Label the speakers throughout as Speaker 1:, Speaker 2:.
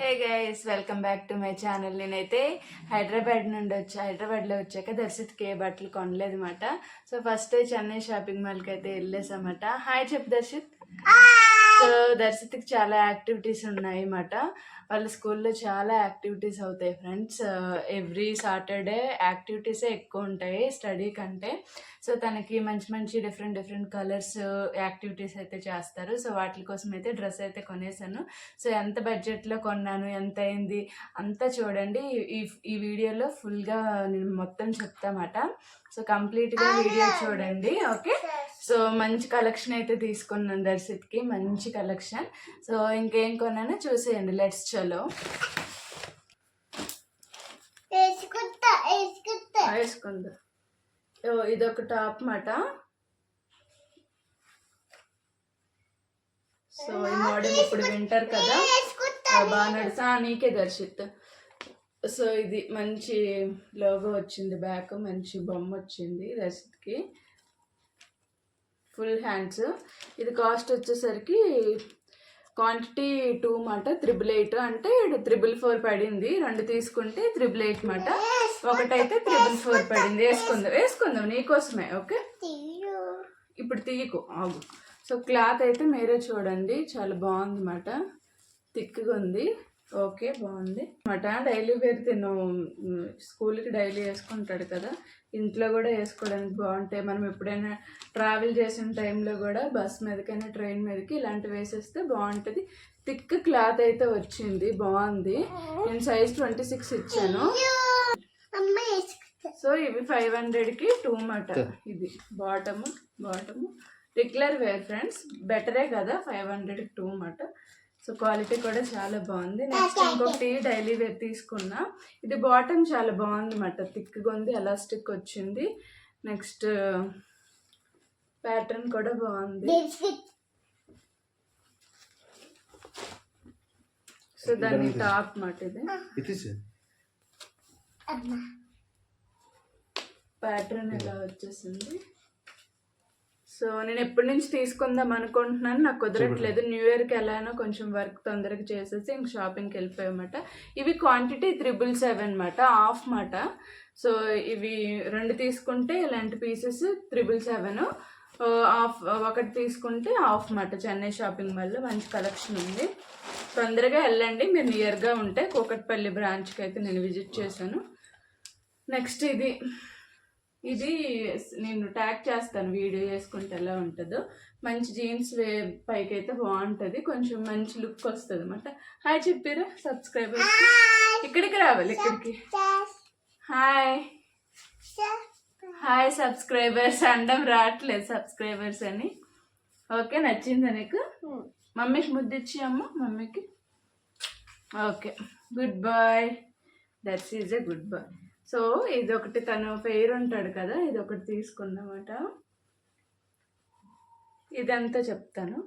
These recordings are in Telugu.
Speaker 1: Hey guys welcome back to my channel నేనైతే హైదరాబాద్ నుండి వచ్చా హైదరాబాద్లో వచ్చాక దర్శిత్కి ఏ బట్టలు కొనలేదు అనమాట సో ఫస్ట్ చెన్నై షాపింగ్ మాల్కి అయితే వెళ్ళేసామాట. హాయ్ చెప్పు దర్శిత్. సో దర్శిత్కి చాలా యాక్టివిటీస్ ఉన్నాయి అన్నమాట వాళ్ళ స్కూల్లో చాలా యాక్టివిటీస్ అవుతాయి ఫ్రెండ్స్. ఎవ్రీ సాటర్డే యాక్టివిటీసే ఎక్కువ ఉంటాయి స్టడీ కంటే. సో తనకి మంచి మంచి డిఫరెంట్ డిఫరెంట్ కలర్స్ యాక్టివిటీస్ అయితే చేస్తారు. సో వాటి కోసం అయితే డ్రెస్ అయితే కొనేసాను. సో ఎంత బడ్జెట్లో కొన్నాను ఎంత అయింది అంతా చూడండి. ఈ ఈ వీడియోలో ఫుల్గా నేను మొత్తం చెప్తామాట. సో కంప్లీట్గా వీడియో చూడండి ఓకే? సో మంచి కలెక్షన్ అయితే తీసుకున్నాను దర్శిత్కి మంచి కలెక్షన్. సో ఇంకేం కొన్నానో చూసేయండి. లెట్స్ చలో. వేసుకుందా ఇదొక టాప్ మాట. సో ఈ మోడల్ ఇప్పుడు వింటర్ కదా. బాగా నడుసా నీకే దర్శిత్. సో ఇది మంచి లోగో వచ్చింది బ్యాక్ మంచి బొమ్మ వచ్చింది దర్శిత్కి. Full hands. ఇది కాస్ట్ వచ్చేసరికి క్వాంటిటీ టూ మాట త్రిబుల్ ఎయిట్. అంటే త్రిబుల్ ఫోర్ పడింది. రెండు తీసుకుంటే త్రిబుల్ ఎయిట్ మాట. ఒకటైతే త్రిబుల్ ఫోర్ పడింది. వేసుకుందాం. వేసుకుందాం నీకోసమే ఓకే? ఇప్పుడు తీయకు. ఆగు. సో క్లాత్ అయితే మీరే చూడండి. చాలా బాగుంది అన్నమాట థిక్గా ఉంది. ఓకే బాగుంది. అన్నమాట డైలీ వేర్ తిను. స్కూల్కి డైలీ వేసుకుంటాడు కదా. ఇంట్లో కూడా వేసుకోవడానికి బాగుంటాయి. మనం ఎప్పుడైనా ట్రావెల్ చేసిన టైంలో కూడా బస్ మీదకైనా ట్రైన్ మీదకి ఇలాంటివి వేసేస్తే బాగుంటుంది. థిక్ క్లాత్ అయితే వచ్చింది. బాగుంది. నేను సైజ్ ట్వంటీ సిక్స్ ఇచ్చాను. సో ఇవి ఫైవ్ హండ్రెడ్కి టూ మట ఇది bottom bottom. Regular wear friends బెటరే కదా ఫైవ్ హండ్రెడ్కి టూ మట సో క్వాలిటీ కూడా చాలా బాగుంది. నెక్స్ట్ ఇంకొకటి డైలీ వేర్ తీసుకున్నా. ఇది బాటమ్ చాలా బాగుంది అన్నమాట థిక్గా ఉంది ఎలాస్టిక్ వచ్చింది. నెక్స్ట్ ప్యాటర్న్ కూడా బాగుంది. సో దాని టాప్ మాట ఇది. ప్యాటర్న్ ఎలా వచ్చేసింది? సో నేను ఎప్పటి నుంచి తీసుకుందాం అనుకుంటున్నాను నాకు కుదరట్లేదు. న్యూ ఇయర్కి ఎలానో కొంచెం వర్క్ తొందరగా చేసేసి ఇంక షాపింగ్కి వెళ్ళిపోయామట ఇవి క్వాంటిటీ త్రిబుల్ సెవెన్ మాట హాఫ్ మాట సో ఇవి రెండు తీసుకుంటే ఇలాంటి పీసెస్ త్రిబుల్ సెవెన్ హాఫ్ ఒకటి తీసుకుంటే హాఫ్ మాట చెన్నై షాపింగ్ మాల్లో మంచి కలెక్షన్ ఉంది. తొందరగా వెళ్ళండి మీరు నియర్గా ఉంటే కూకట్పల్లి బ్రాంచ్కి అయితే నేను విజిట్ చేశాను. నెక్స్ట్ ఇది. ఇది నేను ట్యాగ్ చేస్తాను వీడియో చేసుకుంటే ఎలా ఉంటుందో. మంచి జీన్స్ వే పైకి అయితే బాగుంటుంది. కొంచెం మంచి లుక్ వస్తుంది అనమాట హాయ్ చెప్పారా సబ్స్క్రైబర్స్ ఇక్కడికి రావాలి ఇక్కడికి. Hi hi subscribers. అండం రావట్లేదు సబ్స్క్రైబర్స్ అని. ఓకే నచ్చిందా నీకు? మమ్మీకి ముద్దిచ్చి అమ్మ మమ్మీకి. Okay good boy. That's is a good boy. So ఇది ఒకటి తను పేరు ఉంటాడు కదా ఇది ఒకటి తీసుకున్నమాట ఇదంతా చెప్తాను.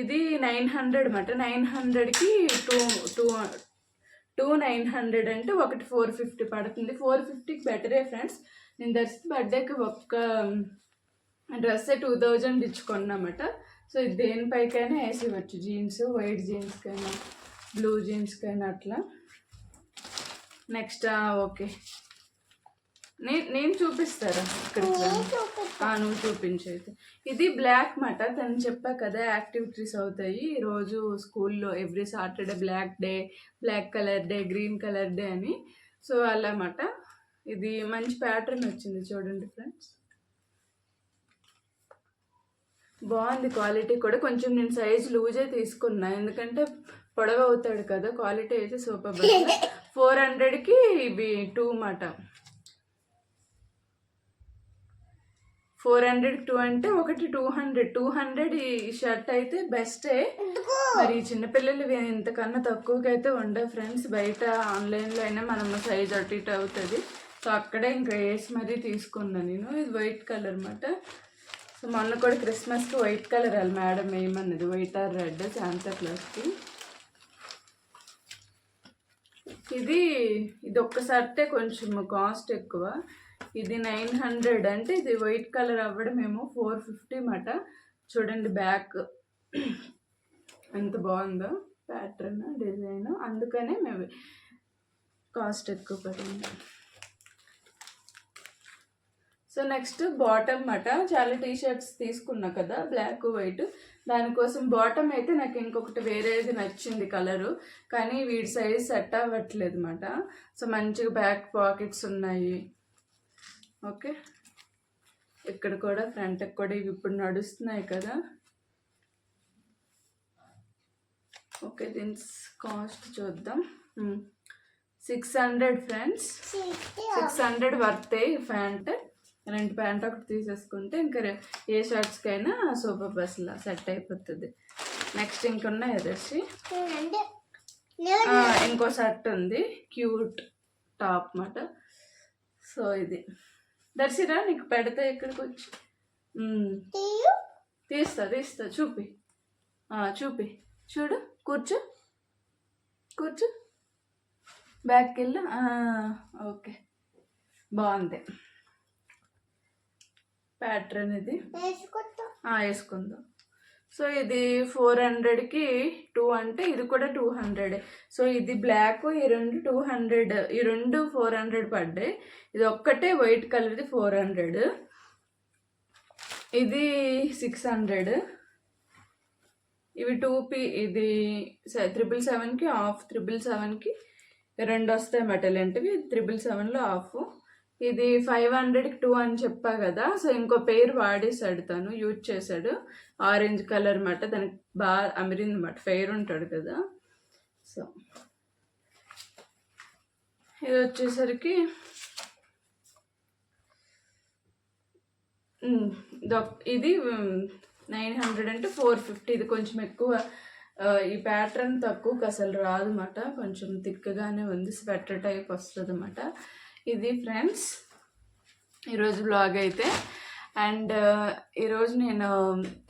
Speaker 1: ఇది నైన్ హండ్రెడ్ అన్నమాట. నైన్ హండ్రెడ్కి two two two nine hundred అంటే ఒకటి ఫోర్ ఫిఫ్టీ పడుతుంది. ఫోర్ ఫిఫ్టీకి బెటరే ఫ్రెండ్స్. నేను దర్శి బర్త్డేకి ఒక్క డ్రెస్ టూ థౌజండ్ ఇచ్చుకున్నామట సో ఇది దేనిపైకైనా వేసి ఇవ్వచ్చు. జీన్స్ వైట్ జీన్స్కైనా బ్లూ జీన్స్కైనా అట్లా. Next okay. నేను నేను చూపిస్తారా. ఆ, నువ్వు చూపించు అయితే. ఇది బ్లాక్ మాట తను చెప్పా కదా యాక్టివిటీస్ అవుతాయి. రోజు స్కూల్లో every Saturday black day black colour day green colour day అని. సో అలా మాట. ఇది మంచి ప్యాటర్న్ వచ్చింది చూడండి ఫ్రెండ్స్. బాగుంది క్వాలిటీ కూడా. కొంచెం నేను సైజ్ లూజే తీసుకున్నా. ఎందుకంటే పొడవ అవుతాడు కదా క్వాలిటీ అయితే సూపర్. ఫోర్ హండ్రెడ్కి ఇవి టూ మాట ఫోర్ హండ్రెడ్ టూ అంటే ఒకటి టూ హండ్రెడ్. టూ హండ్రెడ్ ఈ షర్ట్ అయితే బెస్టే. మరి చిన్నపిల్లలు ఇంతకన్నా తక్కువకి అయితే ఉండవు ఫ్రెండ్స్. బయట ఆన్లైన్లో అయినా మనం సైజ్ అటు ఇటు అవుతుంది. సో అక్కడే ఇంకా వేసి మరీ తీసుకున్నాను నేను. ఇది వైట్ కలర్ అన్నమాట. సో మొన్న కూడా క్రిస్మస్కి వైట్ కలర్ అది మేడం వేయమన్నది వైట్ ఆర్ రెడ్ శాంతా క్లాస్కి. ఇది ఇది ఒక్కసారితే కొంచెం కాస్ట్ ఎక్కువ. ఇది నైన్ హండ్రెడ్ అంటే ఇది వైట్ కలర్ అవ్వడమేమో ఫోర్ ఫిఫ్టీ మాట. చూడండి బ్యాక్. ఎంత బాగుందో ప్యాటర్న్ డిజైన్. అందుకనే మేము కాస్ట్ ఎక్కువ పడింది. సో నెక్స్ట్ బాటమ్ మాట చాలా టీ షర్ట్స్ తీసుకున్నా కదా బ్లాక్ వైట్. దానికోసం బాటమ్ అయితే నాకు ఇంకొకటి వేరేది నచ్చింది కలరు. కానీ వీడి సైజ్ సెట్ అవ్వట్లేదు అనమాట సో మంచిగా బ్యాక్ పాకెట్స్ ఉన్నాయి. ఓకే. ఇక్కడ కూడా ఫ్రంట్కి కూడా ఇవి ఇప్పుడు నడుస్తున్నాయి కదా. ఓకే దీని కాస్ట్ చూద్దాం. Six hundred friends. Six hundred వర్తే pant. రెండు ప్యాంట్ ఒకటి తీసేసుకుంటే ఇంకా ఏ షర్ట్స్కైనా సూపర్ బస్లా సెట్ అయిపోతుంది. నెక్స్ట్ ఇంకున్నాయి ఆ, ఇంకో షర్ట్ ఉంది క్యూట్ టాప్ మాట సో ఇది. దర్శిరా నీకు పెడితే ఇక్కడికి వచ్చి. తీస్తా తీస్తా చూపి. చూపి. చూడు కూర్చో. కూర్చో. బ్యాక్కి వెళ్ళు ఓకే. బాగుంది. ప్యాటర్న్ ఇది. వేసుకుందాం. సో ఇది ఫోర్ హండ్రెడ్కి టూ అంటే ఇది కూడా టూ హండ్రెడ్. సో ఇది బ్లాక్ ఈ రెండు టూ హండ్రెడ్ ఈ రెండు ఫోర్ హండ్రెడ్ పడ్డాయి. ఇది ఒక్కటే వైట్ కలర్ది ఫోర్ హండ్రెడ్. ఇది సిక్స్ హండ్రెడ్. ఇవి టూ పీ ఇది త్రిబుల్ సెవెన్కి ఆఫ్ త్రిబుల్ సెవెన్కి రెండు వస్తాయి మెటల్ ఏంటివి త్రిబుల్ సెవెన్లో ఆఫ్ ఇది ఫైవ్ హండ్రెడ్కి టూ అని చెప్పా కదా సో ఇంకో పేరు వాడేసాడు తను యూజ్ చేశాడు. ఆరెంజ్ కలర్ మాట దానికి బాగా అమిరింది మాట ఫెయిర్ ఉంటాడు కదా. సో ఇది వచ్చేసరికి ఇది నైన్ హండ్రెడ్ అంటే ఫోర్ ఫిఫ్టీ ఇది కొంచెం ఎక్కువ ఈ ప్యాటర్న్ తక్కువకి అసలు రాదు అన్నమాట కొంచెం తిక్కగానే ఉంది స్వెటర్ టైప్ వస్తుంది అన్నమాట ఇది ఫ్రెండ్స్. ఈరోజు బ్లాగ్ అయితే. అండ్ ఈరోజు నేను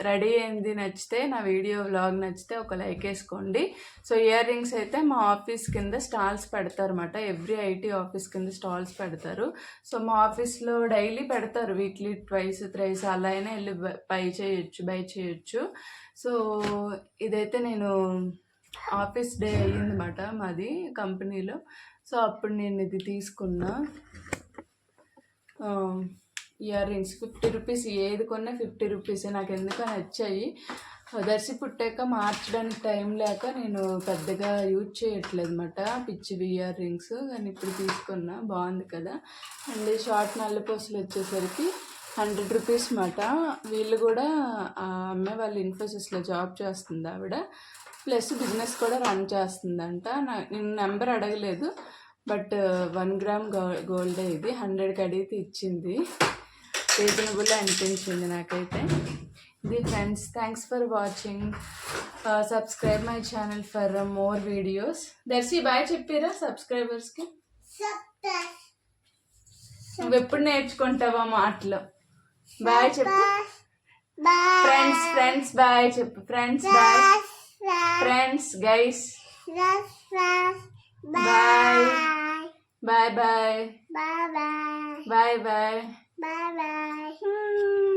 Speaker 1: రెడీ అయింది నచ్చితే నా వీడియో వ్లాగ్ నచ్చితే ఒక లైక్ వేసుకోండి. సో ఇయర్ రింగ్స్ అయితే మా ఆఫీస్ కింద స్టాల్స్ పెడతారు అనమాట ఎవ్రీ ఐటీ ఆఫీస్ కింద స్టాల్స్ పెడతారు. సో మా ఆఫీస్లో డైలీ పెడతారు. వీక్లీ ట్వైస్ త్రైస్ అలా అయినా వెళ్ళి బై చేయొచ్చు బై చేయొచ్చు. సో ఇదైతే నేను ఆఫీస్ డే అయ్యిందన్నమాట మాది కంపెనీలో. సో అప్పుడు నేను ఇది తీసుకున్నా. ఇయర్ రింగ్స్ ఫిఫ్టీ రూపీస్ ఏది కొన్నా ఫిఫ్టీ రూపీస్. నాకు ఎందుకో నచ్చాయి. దర్శి పుట్టాక మార్చడానికి టైం లేక నేను పెద్దగా యూజ్ చేయట్లేదు అనమాట పిచ్చివి ఇయర్ రింగ్స్. కానీ ఇప్పుడు తీసుకున్నా బాగుంది కదా. అండ్ షార్ట్ నల్లపూసలు వచ్చేసరికి హండ్రెడ్ రూపీస్ మాట వీళ్ళు కూడా ఆ అమ్మాయి వాళ్ళ ఇన్ఫోసిస్లో జాబ్ చేస్తుంది ఆవిడ. ప్లస్ బిజినెస్ కూడా రన్ చేస్తుందంట. నా నేను నెంబర్ అడగలేదు బట్ వన్ గ్రామ్ గోల్డే ఇది హండ్రెడ్కి అడిగితే ఇచ్చింది. రీజనబుల్ అనిపించింది నాకైతే. ఇది friends thanks for watching subscribe my channel for more videos Darshi bye చెప్పిరా సబ్స్క్రైబర్స్కి నువ్వు ఎప్పుడు నేర్చుకుంటావా మాటలు? బాయ్ చెప్పు. ఫ్రెండ్స్ ఫ్రెండ్స్ బాయ్ చెప్పు. Friends bye friends guys
Speaker 2: bye bye
Speaker 1: bye bye
Speaker 2: bye bye
Speaker 1: bye